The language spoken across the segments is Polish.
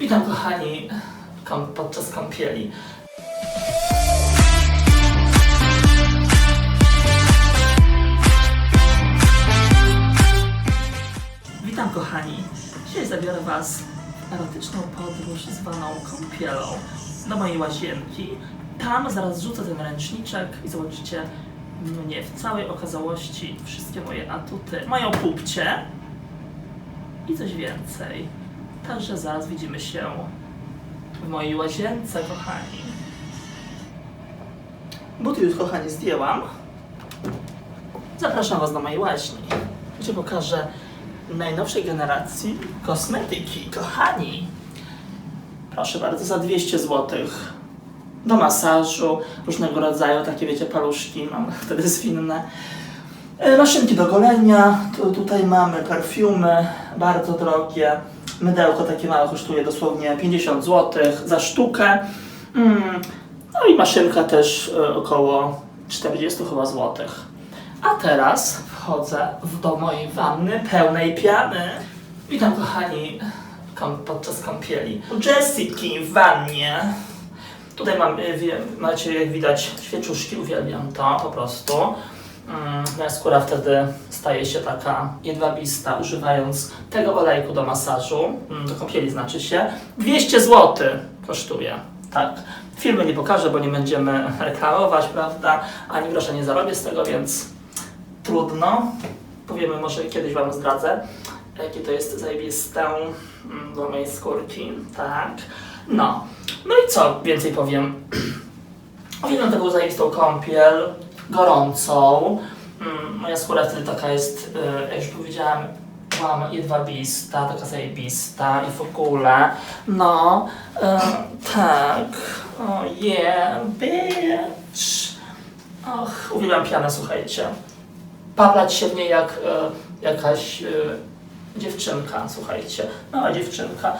Witam kochani kom- podczas kąpieli. Witam kochani. Dzisiaj zabiorę Was w erotyczną podróż zwaną kąpielą do mojej łazienki. Tam zaraz rzucę ten ręczniczek i zobaczycie mnie w całej okazałości, wszystkie moje atuty, moją pupcie i coś więcej. Także zaraz widzimy się w mojej łazience, kochani. Buty już, kochani, zdjęłam. Zapraszam Was do mojej łaźni, gdzie pokażę najnowszej generacji kosmetyki, kochani. Proszę bardzo, za 200 zł. Do masażu, różnego rodzaju, takie wiecie, paluszki, mam wtedy zwinne. Maszynki do golenia, tu, tutaj mamy perfumy, bardzo drogie. Mydełko takie małe kosztuje dosłownie 50 zł za sztukę. Mm, no i maszynka też e, około 40 chyba złotych. A teraz wchodzę do mojej wanny pełnej piany. Witam kochani podczas kąpieli. U Jessiki w wannie. Tutaj mam, e, macie jak widać świeczuszki, uwielbiam to po prostu. Mm, Moja skóra wtedy staje się taka jedwabista, używając tego olejku do masażu, mm, do kąpieli znaczy się. 200 zł kosztuje, tak. Filmy nie pokażę, bo nie będziemy reklamować, prawda? Ani grosza nie zarobię z tego, więc trudno. Powiemy, może kiedyś Wam zdradzę, jakie to jest zajebiste mm, do mojej skórki, tak. No, no i co więcej powiem? Uwielbiam taką zajebistą kąpiel, gorącą. Mm, Moja skóra wtedy taka jest, y, jak już powiedziałam, byłam jedwabista, taka zajebista i w ogóle. No, y, tak. Oh yeah, bitch. Och, uwielbiam pianę, słuchajcie. Paplać się w niej jak y, jakaś dziewczynka, słuchajcie. Mała dziewczynka.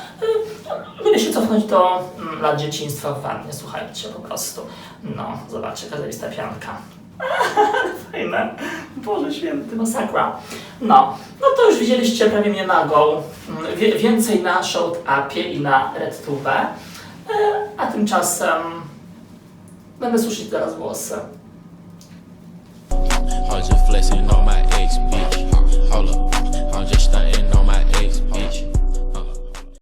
Lubię się cofnąć do mm, lat dzieciństwa w wannie, słuchajcie, po prostu. No, zobaczcie, jaka zajebista pianka. Fajne. Boże święty, masakra. No, no to już widzieliście prawie mnie nagą. Mm, Wie, więcej na Showed Upie i na RedTube. E, a tymczasem będę suszyć teraz włosy. Just flexing on my ex